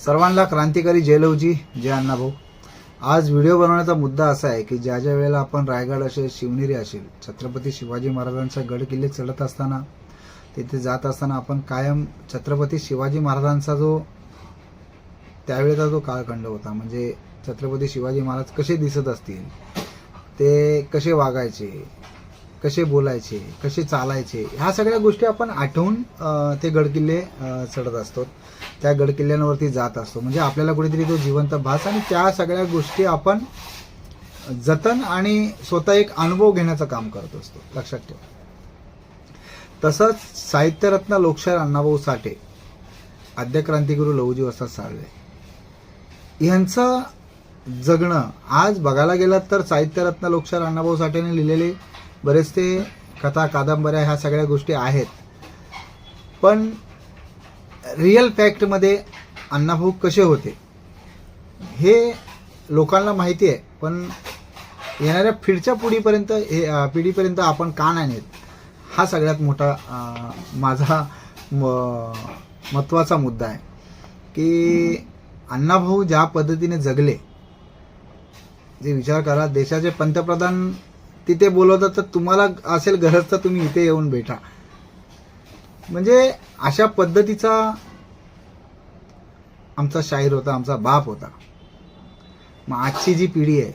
सर्वांना क्रांतिकारी जयलवजी जय अण्णाभाऊ. आज व्हिडिओ बनवण्याचा मुद्दा असा आहे की ज्या ज्या वेळेला आपण रायगड असेल शिवनेरी असेल छत्रपती शिवाजी महाराजांचा गड किल्ले चढत असताना तिथे जात असताना आपण कायम छत्रपती शिवाजी महाराजांचा जो त्यावेळेचा जो काळखंड होता म्हणजे छत्रपती शिवाजी महाराज कसे दिसत असतील ते कसे वागायचे कसे बोलायचे कसे चालायचे ह्या सगळ्या गोष्टी आपण आठवून ते गडकिल्ले चढत असतो. त्या गडकिल्ल्यांवरती जात असतो. म्हणजे आपल्याला कुठेतरी तो जिवंत भास आणि त्या सगळ्या गोष्टी आपण जतन आणि स्वतः एक अनुभव घेण्याचं काम करत असतो. लक्षात ठेवा. तसंच साहित्यरत्न लोकशाहीर अण्णाभाऊ साठे आद्य क्रांतिगुरू लहुजी वसाद साळवे यांचं जगणं आज बघायला गेलात तर साहित्यरत्न लोकशाहीर अण्णाभाऊ साठेने लिहिलेले बरेचसे कथा कादंबऱ्या ह्या सगळ्या गोष्टी आहेत. पण रिअल फॅक्टमध्ये अण्णाभाऊ कसे होते? हे लोकांना माहिती आहे पण येणाऱ्या पिढच्या पिढीपर्यंत हे पिढीपर्यंत आपण का नाही नेत? हा सगळ्यात मोठा माझा म- महत्त्वाचा मुद्दा आहे. की अण्णाभाऊ ज्या पद्धतीने जगले जे विचार करा देशाचे पंतप्रधान तिथे बोलवतात तर तुम्हाला असेल गरज तर तुम्ही इथे येऊन भेटा. म्हणजे अशा पद्धतीचा आमचा शाहीर होता आमचा बाप होता. मग आजची जी पिढी आहे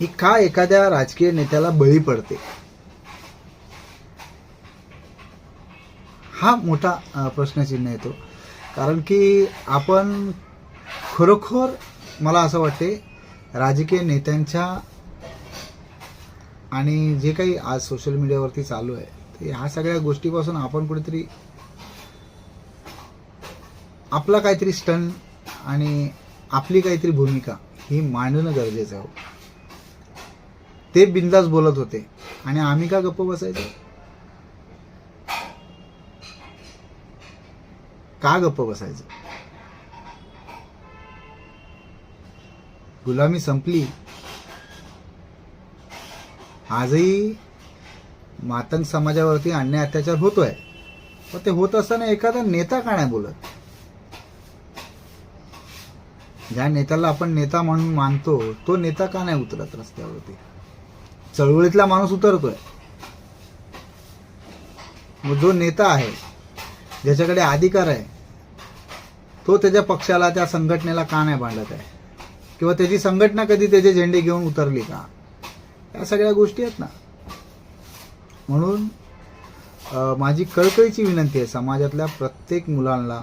ही का एखाद्या राजकीय नेत्याला बळी पडते? हा मोठा प्रश्नचिन्ह येतो. कारण की आपण खरोखर मला असं वाटते राजकीय नेत्यांच्या आणि जे काही आज सोशल मीडियावरती चालू आहे ते ह्या सगळ्या गोष्टीपासून आपण कुठेतरी आपला काहीतरी स्टन आणि आपली काहीतरी भूमिका ही मांडणं गरजेचं आहे हो. ते बिंदास बोलत होते. आणि आम्ही का गप्प बसायचो? का गप्प बसायचं? गुलामी संपली. आजही मातंग समाजावरती अन्याय अत्याचार होतोय. पण ते होत असताना एखादा नेता का नाही बोलत? ज्या नेत्याला आपण नेता म्हणून मानतो तो नेता का नाही उतरत रस्त्यावरती? चळवळीतला माणूस उतरतोय. मग जो नेता आहे ज्याच्याकडे अधिकार आहे तो त्याच्या पक्षाला त्या संघटनेला का नाही भांडत आहे? किंवा त्याची संघटना कधी त्याचे झेंडे घेऊन उतरली का? या सगळ्या गोष्टी आहेत ना. म्हणून माझी कळकळीची विनंती आहे समाजातल्या प्रत्येक मुलांना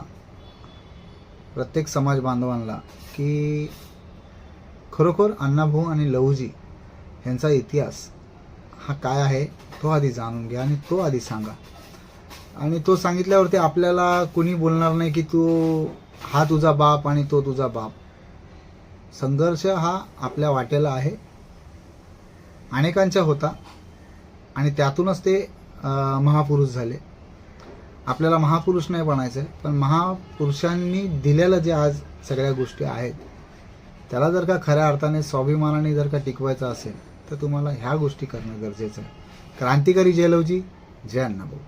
प्रत्येक समाज बांधवांना की खरोखर अण्णाभाऊ आणि लहूजी यांचा इतिहास हा काय आहे तो आधी जाणून घ्या आणि तो आधी सांगा. आणि तो सांगितल्यावरती आपल्याला कुणी बोलणार नाही की तू हा तुझा बाप आणि तो तुझा बाप. संघर्ष हा आपल्या वाटेला आहे. अनेकांच्या होता आणि त्यातूनच ते महापुरुष झाले. आपल्याला महापुरुष नाही बनायचं आहे पण महापुरुषांनी दिलेलं जे आज सगळ्या गोष्टी आहेत त्याला जर का खऱ्या अर्थाने स्वाभिमानाने जर का टिकवायचं असेल तर तुम्हाला ह्या गोष्टी करणं गरजेचं आहे. क्रांतिकारी जयलवजी जय अण्णाभाऊ.